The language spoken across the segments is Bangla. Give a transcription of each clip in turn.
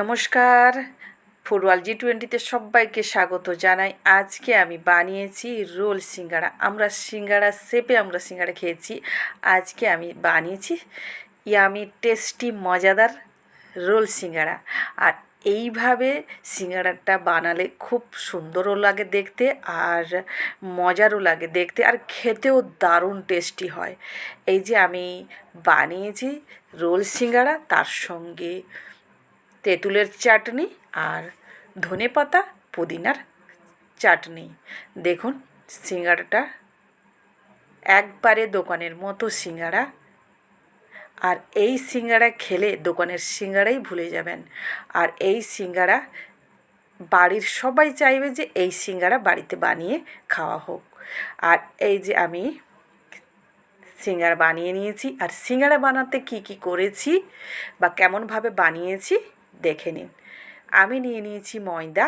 নমস্কার। ফুটবল জি টোয়েন্টিতে সবাইকে স্বাগত জানাই। আজকে আমি বানিয়েছি রোল সিঙ্গারা। আমরা সিঙ্গারা শেপে আমরা সিঙ্গারা খেয়েছি। আজকে আমি বানিয়েছি ইয়ামি টেস্টি মজাদার রোল সিঙ্গারা। আর এইভাবে সিঙ্গারাটা বানালে খুব সুন্দরও লাগে দেখতে আর মজারও লাগে দেখতে আর খেতেও দারুণ টেস্টি হয়। এই যে আমি বানিয়েছি রোল সিঙ্গারা, তার সঙ্গে তেঁতুলের চাটনি আর ধনে পাতা, পুদিনার চাটনি। দেখুন সিঙ্গাড়াটা একবারে দোকানের মতো সিঙ্গাড়া আর এই সিঙ্গাড়া খেলে দোকানের সিঙ্গাড়াই ভুলে যাবেন। আর এই সিঙ্গাড়া বাড়ির সবাই চাইবে যে এই সিঙ্গাড়া বাড়িতে বানিয়ে খাওয়া হোক। আর এই যে আমি সিঙ্গারা বানিয়ে নিয়েছি। আর সিঙ্গারা বানাতে কি কি করেছি বা কেমনভাবে বানিয়েছি দেখে নিন। আমি নিয়ে নিয়েছি ময়দা।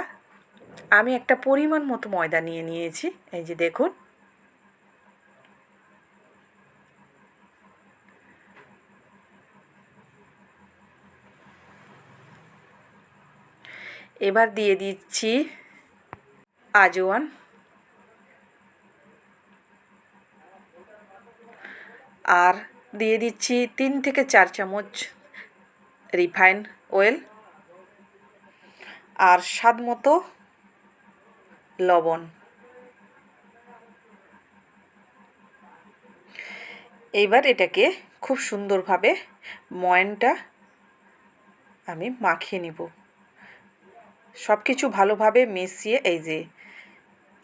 আমি একটা পরিমাণ মতো ময়দা নিয়ে নিয়েছি। এই যে দেখুন। এবার দিয়ে দিচ্ছি আজওয়ান। আর দিয়ে দিচ্ছি তিন থেকে চার চামচ রিফাইন অয়েল। আর স্বাদ মতো লবণ। এইবার এটাকে খুব সুন্দরভাবে ময়নটা আমি মাখিয়ে নিব। সব কিছু ভালোভাবে মিশিয়ে এই যে,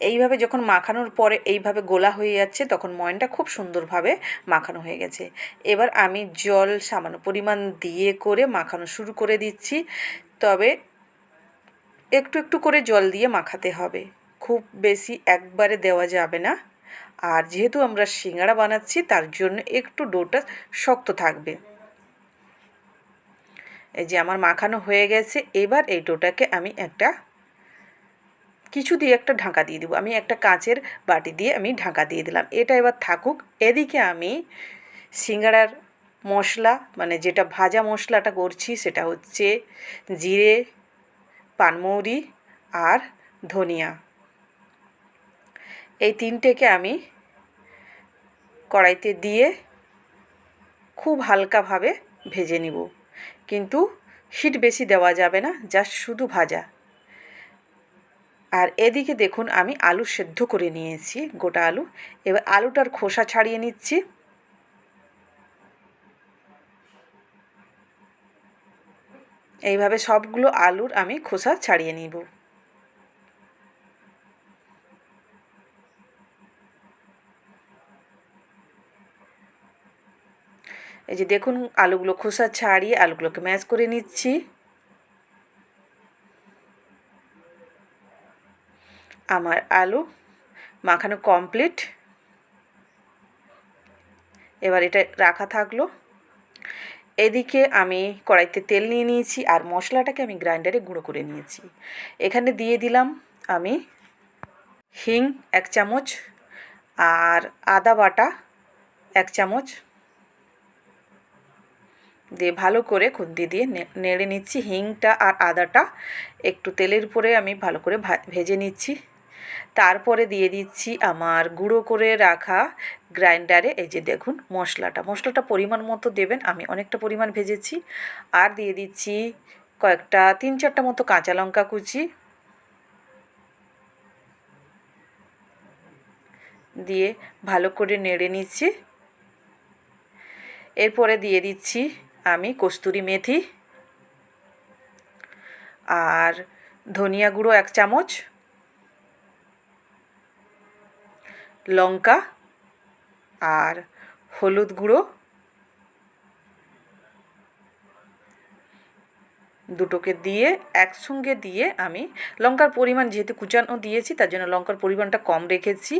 এইভাবে যখন মাখানোর পরে এইভাবে গোলা হয়ে যাচ্ছে, তখন ময়নটা খুব সুন্দরভাবে মাখানো হয়ে গেছে। এবার আমি জল সামান্য পরিমাণ দিয়ে করে মাখানো শুরু করে দিচ্ছি। তবে একটু একটু করে জল দিয়ে মাখাতে হবে। খুব বেশি একবারে দেওয়া যাবে না। আর যেহেতু আমরা সিঙ্গাড়া বানাচ্ছি, তার জন্য একটু ডোটা শক্ত থাকবে। এই যে আমার মাখানো হয়ে গেছে, এবার এই ডোটাকে আমি একটা কিছু দিয়ে একটা ঢাকা দিয়ে দেবো। আমি একটা কাঁচের বাটি দিয়ে আমি ঢাকা দিয়ে দিলাম। এটা এবার থাকুক। এদিকে আমি সিঙ্গাড়ার মশলা মানে যেটা ভাজা মশলাটা করছি, সেটা হচ্ছে জিরে পানমৌরি আর ধনিয়া। এই তিনটেকে আমি কড়াইতে দিয়ে খুব হালকাভাবে ভেজে নিব। কিন্তু হিট বেশি দেওয়া যাবে না জাস্ট শুধু ভাজা। আর এদিকে দেখুন, আমি আলু সেদ্ধ করে নিয়েছি, গোটা আলু। এবার আলুটার খোসা ছাড়িয়ে নিচ্ছি। এইভাবে সবগুলো আলুর আমি খোসা ছাড়িয়ে নিব। এই যে দেখুন আলুগুলো খোসা ছাড়িয়ে আলুগুলোকে ম্যাচ করে নিচ্ছি। আমার আলু মাখানো কমপ্লিট। এবার এটা রাখা থাকল। এদিকে আমি কড়াইতে তেল নিয়ে নিয়েছি আর মশলাটাকে আমি গ্রাইন্ডারে গুঁড়ো করে নিয়েছি। এখানে দিয়ে দিলাম আমি হিং এক চামচ আর আদা বাটা এক চামচ। দিয়ে ভালো করে খুন্তি দিয়ে নেড়ে নিচ্ছি হিংটা আর আদাটা। একটু তেলের উপরে আমি ভালো করে ভেজে নিচ্ছি। তারপরে দিয়ে দিচ্ছি আমার গুঁড়ো করে রাখা গ্রাইন্ডারে, এই যে দেখুন মশলাটা। মশলাটা পরিমাণ মতো দেবেন, আমি অনেকটা পরিমাণ ভেজেছি। আর দিয়ে দিচ্ছি কয়েকটা, তিন চারটা মতো কাঁচা লঙ্কা কুচি। দিয়ে ভালো করে নেড়ে নিচ্ছি। এরপরে দিয়ে দিচ্ছি আমি কস্তুরি মেথি। আর ধনিয়া গুঁড়ো এক চামচ। লঙ্কা আর হলুদ গুঁড়ো। দুটোকে দিয়ে, একসঙ্গে দিয়ে আমি লঙ্কার পরিমাণ যেহেতু কুচানো দিয়েছি, তার জন্য লঙ্কার পরিমাণটা কম রেখেছি।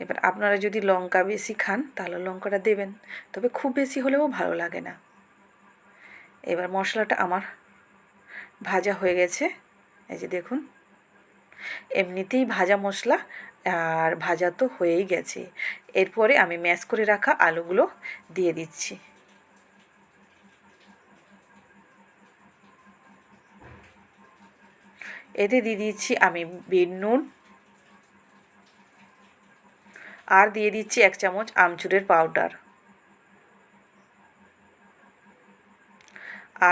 এবার আপনারা যদি লঙ্কা বেশি খান, তাহলে লঙ্কাটা দেবেন, তবে খুব বেশি হলেও ভালো লাগে না। এবার মশলাটা আমার ভাজা হয়ে গেছে। এই যে দেখুন এমনিতেই ভাজা মশলা, আর ভাজা তো হয়েই গেছে। এরপরে আমি ম্যাশ করে রাখা আলুগুলো দিয়ে দিচ্ছি। এতে দিয়ে দিচ্ছি আমি বিট নুন। আর দিয়ে দিচ্ছি এক চামচ আমচুরের পাউডার।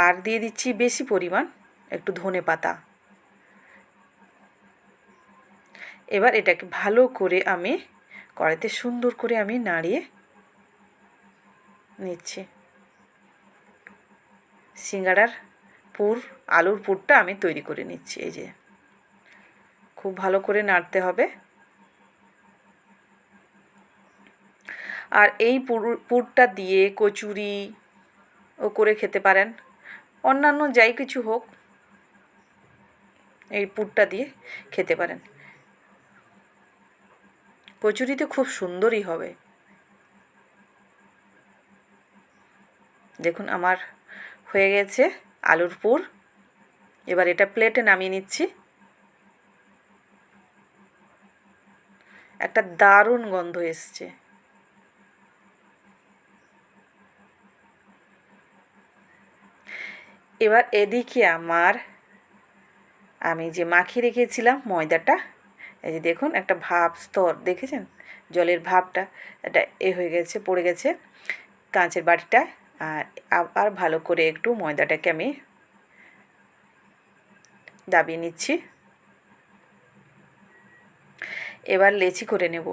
আর দিয়ে দিচ্ছি বেশি পরিমাণ একটু ধনে পাতা এবার এটাকে ভালো করে আমি কড়াইতে সুন্দর করে আমি নাড়িয়ে নিচ্ছি। সিঙ্গাড়ার পুর, আলুর পুরটা আমি তৈরি করে নিচ্ছি, এই যে। খুব ভালো করে নাড়তে হবে। আর এই পুর, পুরটা দিয়ে কচুরি ও করে খেতে পারেন। অন্যান্য যাই কিছু হোক, এই পুরটা দিয়ে খেতে পারেন। কচুরিতে খুব সুন্দরই হবে। দেখুন, আমার হয়ে গেছে আলুর পুর। এবার এটা প্লেটে নামিয়ে নিচ্ছি। একটা দারুণ গন্ধ এসছে। এবার এদিকে আমার, আমি যে মাখিয়ে রেখেছিলাম ময়দাটা এই যে দেখুন, একটা ভাব স্তর, দেখেছেন? জলের ভাবটা এটা এ হয়ে গেছে, পড়ে গেছে কাঁচের বাটিটা। আর আবার ভালো করে একটু ময়দাটাকে আমি দাবিয়ে নিচ্ছি। এবার লেচি করে নেব।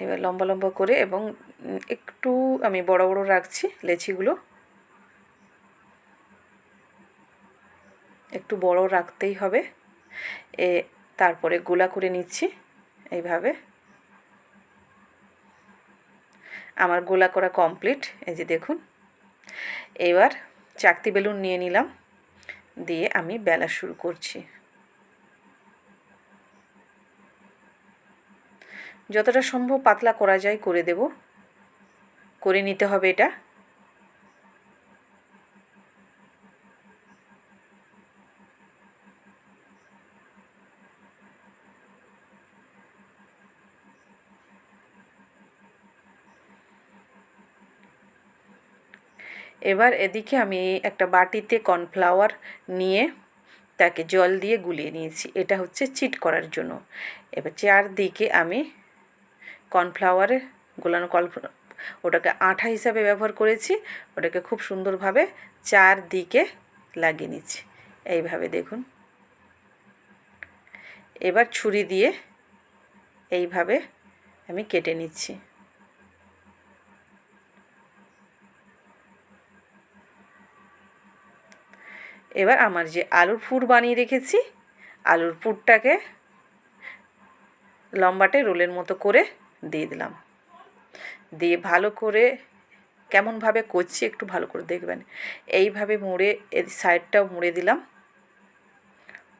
এবার লম্বা লম্বা করে এবং একটু আমি বড় বড় রাখছি লেচিগুলো। একটু বড় রাখতেই হবে। এ, তারপরে গোলা করে নিচ্ছি এইভাবে। আমার গোলা করা কমপ্লিট, এই যে দেখুন। এবার চাকতি বেলুন নিয়ে নিলাম, দিয়ে আমি বেলা শুরু করছি। যতটা সম্ভব পাতলা করা যায় করে দেব। করে নিতে হবে এটা। এবার এদিকে আমি একটা বাটিতে কর্নফ্লাওয়ার নিয়ে তাকে জল দিয়ে গুলিয়ে নিয়েছি। এটা হচ্ছে চিট করার জন্য। এবার চারদিকে আমি কর্নফ্লাওয়ারে, গোলানো কল ওটাকে আঠা হিসাবে ব্যবহার করেছি। ওটাকে খুব সুন্দরভাবে চারদিকে লাগিয়ে নিচ্ছি। এইভাবে দেখুন। এবার ছুরি দিয়ে এইভাবে আমি কেটে নিচ্ছি। এবার আমার যে আলুর ফুর বানিয়ে রেখেছি, আলুর পুরটাকে লম্বাটে রোলের মতো করে দিয়ে দিলাম। দিয়ে ভালো করে কেমনভাবে করছি একটু ভালো করে দেখবেন। এইভাবে মুড়ে এর সাইডটাও মুড়ে দিলাম।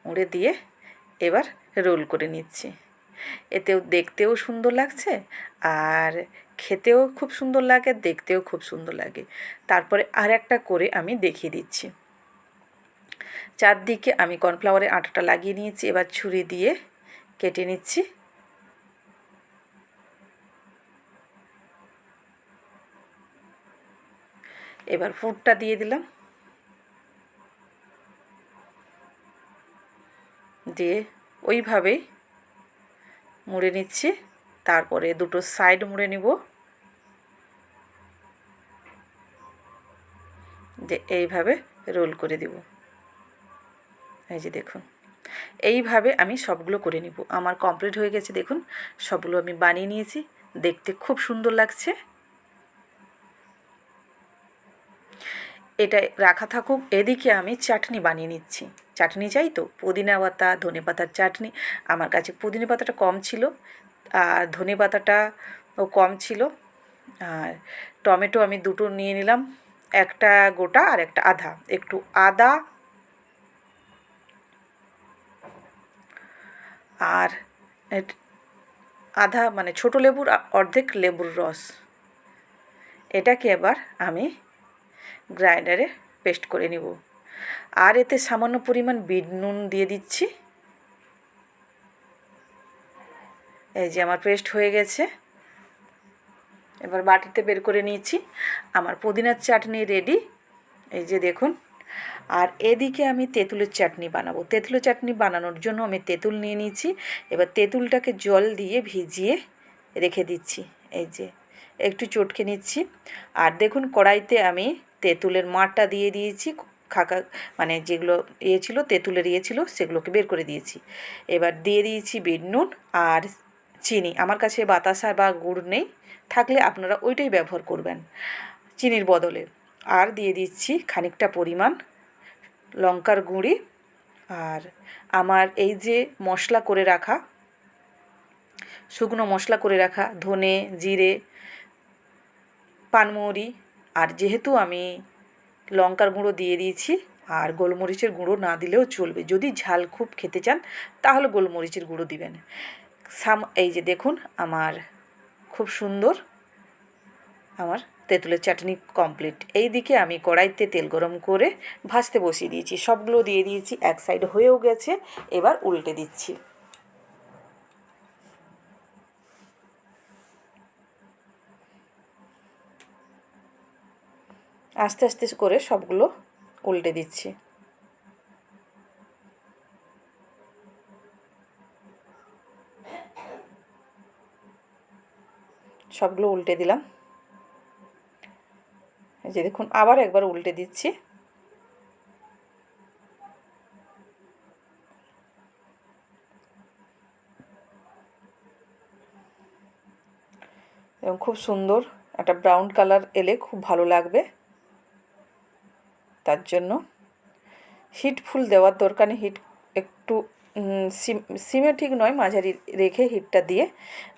মুড়ে দিয়ে এবার রোল করে নিচ্ছি। এতেও দেখতেও সুন্দর লাগছে আর খেতেও খুব সুন্দর লাগে, দেখতেও খুব সুন্দর লাগে। তারপরে আর একটা করে আমি দেখিয়ে দিচ্ছি। চারদিকে আমি কর্নফ্লাওয়ারের আটাটা লাগিয়ে নিয়েছি, এবার ছুরি দিয়ে কেটে নিচ্ছি। এবার ফুডটা দিয়ে দিলাম। দিয়ে ওইভাবেই মুড়ে নিচ্ছি। তারপরে দুটো সাইড মুড়ে নিব। যে এইভাবে রোল করে দিব। এই যে দেখুন, এইভাবে আমি সবগুলো করে নিব। আমার কমপ্লিট হয়ে গেছে, দেখুন, সবগুলো আমি বানিয়ে নিয়েছি। দেখতে খুব সুন্দর লাগছে। এটা রাখা থাকুক। এদিকে আমি চাটনি বানিয়ে নিচ্ছি। চাটনি চাই তো? পুদিনা পাতা, ধনে পাতার চাটনি। আমার কাছে পুদিনা পাতাটা কম ছিল, আর ধনে পাতাটাও কম ছিল। আর টমেটো আমি দুটো নিয়ে নিলাম, একটা গোটা আর একটা আধা। একটু আদা আর আধা মানে ছোট লেবুর অর্ধেক লেবুর রস। এটাকে এবার আমি গ্রাইন্ডারে পেস্ট করে নিব। আর এতে সামান্য পরিমাণ বিট নুন দিয়ে দিচ্ছি। এই যে আমার পেস্ট হয়ে গেছে। এবার বাটিতে বের করে নিয়েছি। আমার পুদিনার চাটনি রেডি। এই যে দেখুন। আর এদিকে আমি তেঁতুলের চাটনি বানাবো। তেঁতুলের চাটনি বানানোর জন্য আমি তেঁতুল নিয়ে নিয়েছি। এবার তেঁতুলটাকে জল দিয়ে ভিজিয়ে রেখে দিচ্ছি। এই যে একটু চটকে নিচ্ছি। আর দেখুন কড়াইতে আমি তেঁতুলের মাঠটা দিয়ে দিয়েছি, খাকা মানে যেগুলো ইয়ে ছিল, তেঁতুলের ইয়ে ছিল, সেগুলোকে বের করে দিয়েছি। এবার দিয়ে দিয়েছি বিট নুন আর চিনি। আমার কাছে বাতাসা বা গুড় নেই, থাকলে আপনারা ওইটাই ব্যবহার করবেন, চিনির বদলে। আর দিয়ে দিচ্ছি খানিকটা পরিমাণ লঙ্কার গুঁড়ি। আর আমার এই যে মশলা করে রাখা, শুকনো মশলা করে রাখা, ধনে, জিরে, পানমৌরি আর যেহেতু আমি লঙ্কার গুঁড়ো দিয়ে দিয়েছি, আর গোলমরিচের গুঁড়ো না দিলেও চলবে। যদি ঝাল খুব খেতে চান, তাহলে গোলমরিচের গুঁড়ো দিবেন। সাম, এই যে দেখুন, আমার খুব সুন্দর আমার তেঁতুলের চাটনি কমপ্লিট। এই দিকে আমি কড়াইতে তেল গরম করে ভাজতে বসিয়ে দিয়েছি। সবগুলো দিয়ে দিয়েছি, এক সাইড হয়েও গেছে, এবার উল্টে দিচ্ছি। আস্তে আস্তে করে সবগুলো উল্টে দিচ্ছি। সবগুলো উল্টে দিলাম। যে দেখুন, আবার একবার উল্টে দিচ্ছি। এবং খুব সুন্দর একটা ব্রাউন কালার এলে খুব ভালো লাগবে। তার জন্য। হিট ফুল দেওয়ার দরকার নেই, হিট একটু সিম, সিমে ঠিক নয়, মাঝারি রেখে হিটটা দিয়ে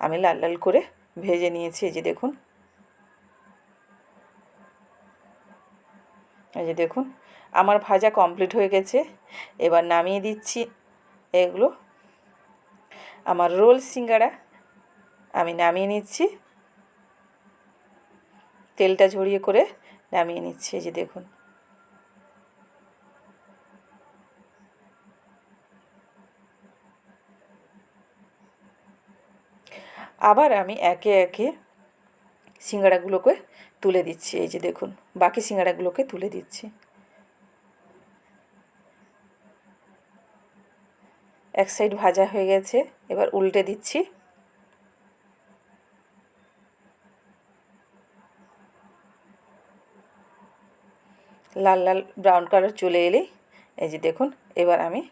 আমি লাল লাল করে ভেজে নিয়েছি। এই যে দেখুন। এই যে দেখুন, আমার ভাজা কমপ্লিট হয়ে গেছে। এবার নামিয়ে দিচ্ছি এগুলো। আমার রোল সিঙ্গারা আমি নামিয়ে নিচ্ছি। তেলটা ঝরিয়ে করে নামিয়ে নিচ্ছি। এই যে দেখুন। আবার আমি একে একে সিঙ্গাড়াগুলোকে তুলে দিচ্ছি। এই যে দেখুন, বাকি সিঙ্গাড়াগুলোকে তুলে দিচ্ছি। এক সাইড ভাজা হয়ে গেছে, এবার উল্টে দিচ্ছি। লাল লাল ব্রাউন কালার চলে এলেই, এই যে দেখুন, এবার আমি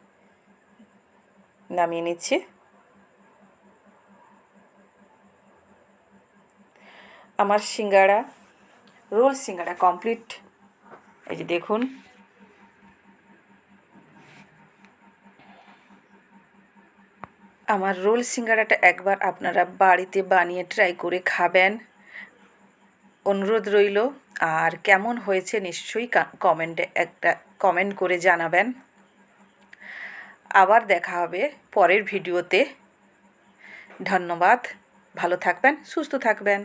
নামিয়ে নিচ্ছি। আমার সিঙ্গাড়া রোল সিঙ্গাড়া কমপ্লিট এই যে দেখুন। আমার রোল সিঙ্গাড়াটা একবার আপনারা বাড়িতে বানিয়ে ট্রাই করে খাবেন। অনুরোধ রইল, আর কেমন হয়েছে নিশ্চয়ই কমেন্টে একটা কমেন্ট করে জানাবেন। আবার দেখা হবে পরের ভিডিওতে। ধন্যবাদ, ভালো থাকবেন, সুস্থ থাকবেন।